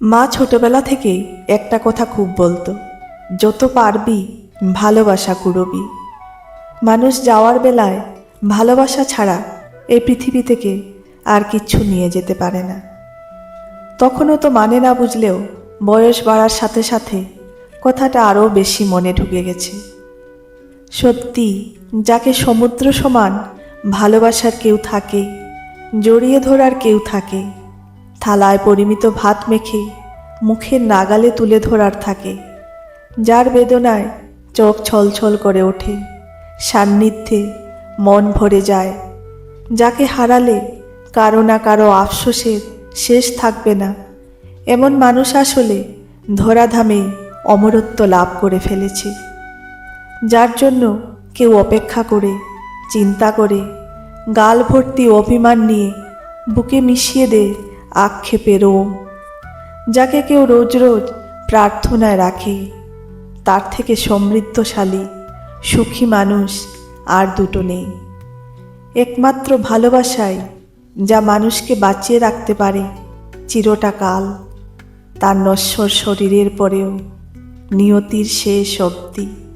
মা ছোটবেলা থেকে একটা কথা খুব বলতো, যত পারবি, ভালোবাসা কুড়বি। মানুষ যাওয়ার বেলায় ভালোবাসা ছাড়া এই পৃথিবী থেকে আর কিচ্ছু নিয়ে যেতে পারে না। তখনও তো মানে না বুঝলেও বয়স বাড়ার সাথে সাথে কথাটা আরও বেশি মনে ঢুকে গেছে। সত্যি, যাকে সমুদ্র সমান ভালোবাসার কেউ থাকে, জড়িয়ে ধরার কেউ থাকে থালায় পরিমিত ভাত মেখে মুখের নাগালে তুলে ধরার থাকে, যার বেদনায় চোখ ছলছল করে ওঠে, সান্নিধ্যে মন ভরে যায়, যাকে হারালে কারও না কারও আফসোসের শেষ থাকবে না। এমন মানুষ আসলে ধরাধামে অমরত্ব লাভ করে ফেলেছে, যার জন্য কেউ অপেক্ষা করে, চিন্তা করে, গাল ভর্তি অভিমান নিয়ে বুকে মিশিয়ে দে আক্ষেপের যাকে কেউ রোজ রোজ প্রার্থনায় রাখে। তার থেকে সমৃদ্ধশালী, সুখী মানুষ আর দুটো নেই। একমাত্র ভালোবাসায় যা মানুষকে বাঁচিয়ে রাখতে পারে চিরটা কাল তার নশ্বর শরীরের পরেও নিয়তির শেষ অবধি।